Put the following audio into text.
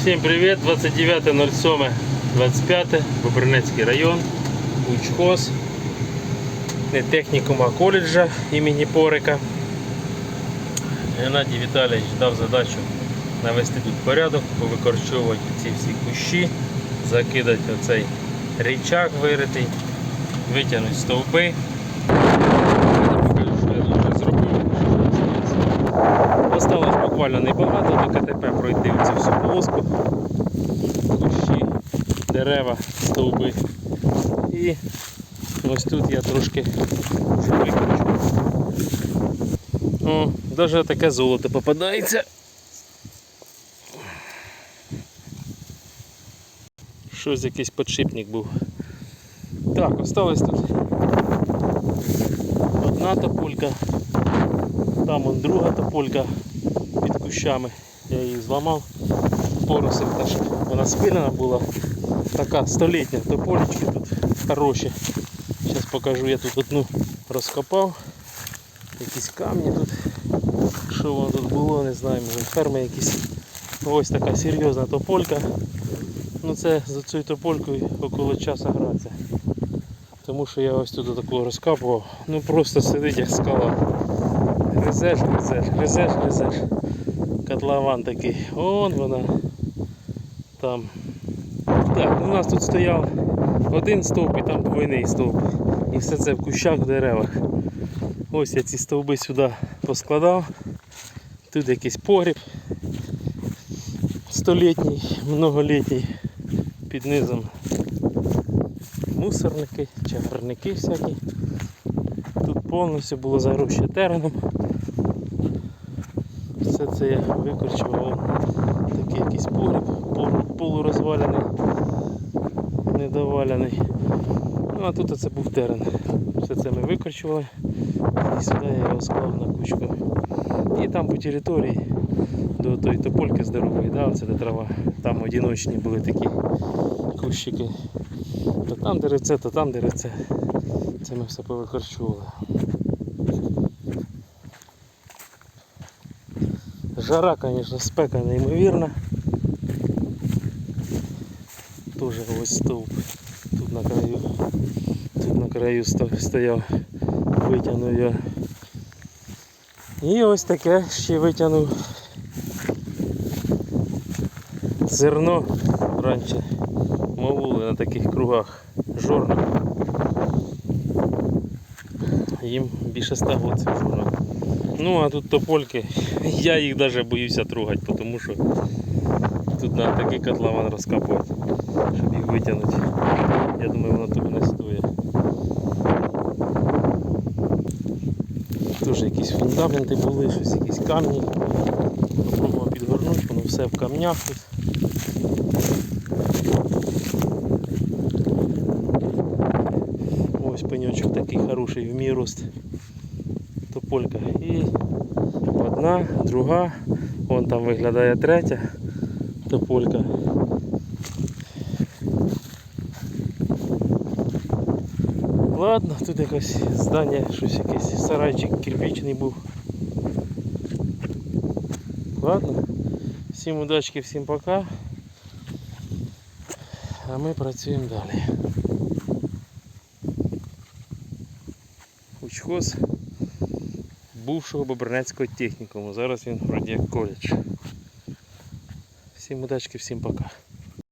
Всім привіт! 29.07.25 Бобринецький район, Учхоз, не технікума а коледжа імені Порика. Геннадій Віталійович дав задачу навести тут порядок, повикорчовувати ці всі кущі, закидати оцей річак виритий, витягнути стовби. Я покажу, що я тут вже зробив. Осталось буквально небагато до КТП пройти цю всю полоску. Кущі, дерева, стовби. І ось тут я трошки. О, навіть таке золото попадається. Щось якийсь подшипник був. Так, осталось тут одна тополька, там он друга тополька під кущами. Я її зламав. Поросив та щоб вона спилена була. Така столітня топольчики тут хороші. Зараз покажу, я тут одну розкопав. Якісь камні тут. Що воно тут було, не знаю, може ферми якісь. Ось така серйозна тополька. Ну це за цією тополькою около часу гратися. Тому що я ось тут такого розкапував. Ну просто сидить як скала. Гризеш, гризеш, гризеш, гризеш. Котлован такий. Вон вона. Там. Так, ну, у нас тут стояв один стовп і там двойний стовп. І все це в кущах, в деревах. Ось я ці стовби сюди поскладав. Тут якийсь погріб столітній, многолітній. Під низом мусорники, чагарники всякі. Тут повністю було зарощено тереном. Все це я викорчував. Такий якийсь погріб полу- полурозвалений, недовалений. Ну а тут це був терен. Все це ми викорчували. І сюди я його склав на кучку. І там по території до тої топольки здорової, да, оце де трава. Там одиночні були такі кущики. То там деревце, то там деревце. Це ми все повикорчували. Жара, звісно, спека неймовірна. Тоже ось стовп. Тут на краю. Тут на краю стояв, витягнув його. І ось таке ще витягнув зерно раніше мовули на таких кругах жорнах. Їм більше 100 років цим жорнах. Ну а тут топольки, я їх навіть боюся трогати, тому що тут треба такий котлован розкапувати, щоб їх витягнути. Я думаю, воно того не стоїть. Теж якісь фундаменти були, щось якісь камні. Попробував підгорнути, воно все в камнях тут. Ось пеньочок такий хороший в мій рост. Тополька. І одна, друга, вон там виглядає третя тополька. Ладно, тут якось здання, щось якийсь сарайчик кирпичний був. Ладно, всім удачки, всім пока. А ми працюємо далі. Учхоз Бувшого Бобринецького технікуму. Зараз він вроді як коледж. Всім удачки, всім пока.